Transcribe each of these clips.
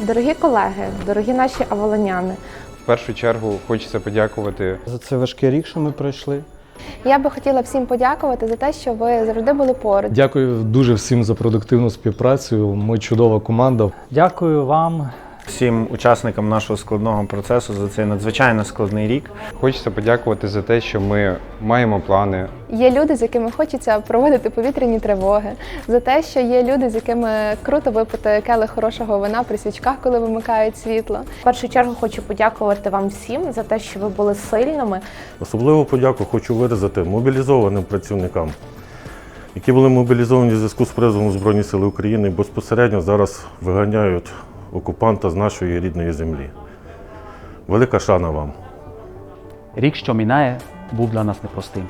Дорогі колеги, дорогі наші авалоняни, В першу чергу хочеться подякувати За це важкий рік, що ми пройшли. я би хотіла всім подякувати за те, що ви завжди були поруч. Дякую дуже всім за продуктивну співпрацю. Ми чудова команда. Дякую вам. Всім учасникам нашого складного процесу за цей надзвичайно складний рік. Хочеться подякувати за те, що ми маємо плани, Є люди, з якими хочеться проводити повітряні тривоги, за те, що є люди, з якими круто випити келих хорошого вина при свічках, коли вимикають світло. В першу чергу хочу подякувати вам всім за те, що ви були сильними. Особливу подяку хочу виразити мобілізованим працівникам, які були мобілізовані в зв'язку з призовом Збройні Сили України і безпосередньо зараз виганяють окупанта з нашої рідної землі. Велика шана вам. Рік, що минає, був для нас непростим.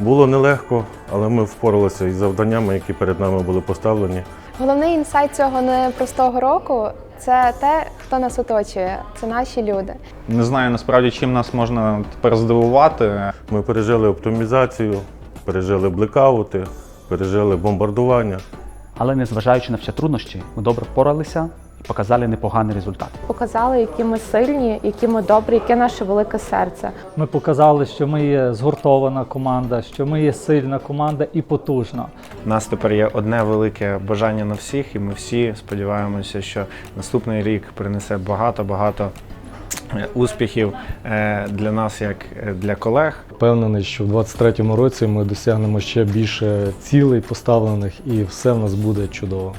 Було нелегко, але ми впоралися із завданнями, які перед нами були поставлені. Головний інсайт цього непростого року це те, хто нас оточує. Це наші люди. Не знаю насправді, чим нас можна тепер здивувати. Ми пережили оптимізацію, пережили блекаути, пережили бомбардування. Але незважаючи на всі труднощі, ми добре впоралися показали непоганий результат. Показали, які ми сильні, які ми добрі, яке наше велике серце. Ми показали, що ми є згуртована команда, що ми є сильна команда і потужна. У нас тепер є одне велике бажання на всіх, і ми всі сподіваємося, що наступний рік принесе багато-багато е, успіхів е, для нас, як е, для колег. Впевнений, що в 23-му році ми досягнемо ще більше цілей поставлених, і все в нас буде чудово.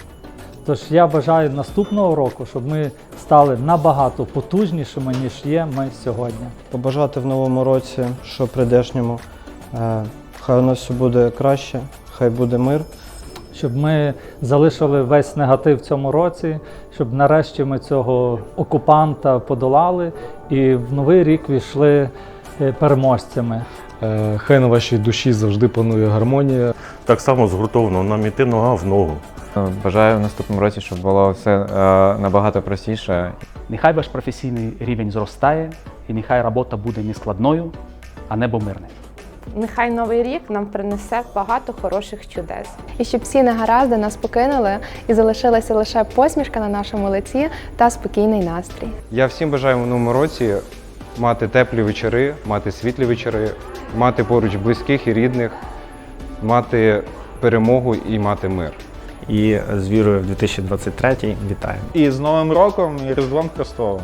Тож я бажаю наступного року, щоб ми стали набагато потужнішими, ніж є ми сьогодні. Побажати в новому році, що прийдешньому. Е, Хай у нас все буде краще, хай буде мир. Щоб ми залишили весь негатив в цьому році, щоб нарешті ми цього окупанта подолали і в новий рік війшли е, переможцями. Е, Хай на вашій душі завжди панує гармонія. Так само згуртовано нам іти нога в ногу. Бажаю в наступному році, щоб було все е, набагато простіше. Нехай ваш професійний рівень зростає, і нехай робота буде не складною, а небо мирне. Нехай новий рік нам принесе багато хороших чудес. І щоб всі негаразди нас покинули і залишилася лише посмішка на нашому лиці та спокійний настрій. Я всім бажаю в новому році мати теплі вечори, мати світлі вечори, мати поруч близьких і рідних, мати перемогу і мати мир. І з вірою в 2023 вітаємо. І з Новим роком і Різдвом Христовим.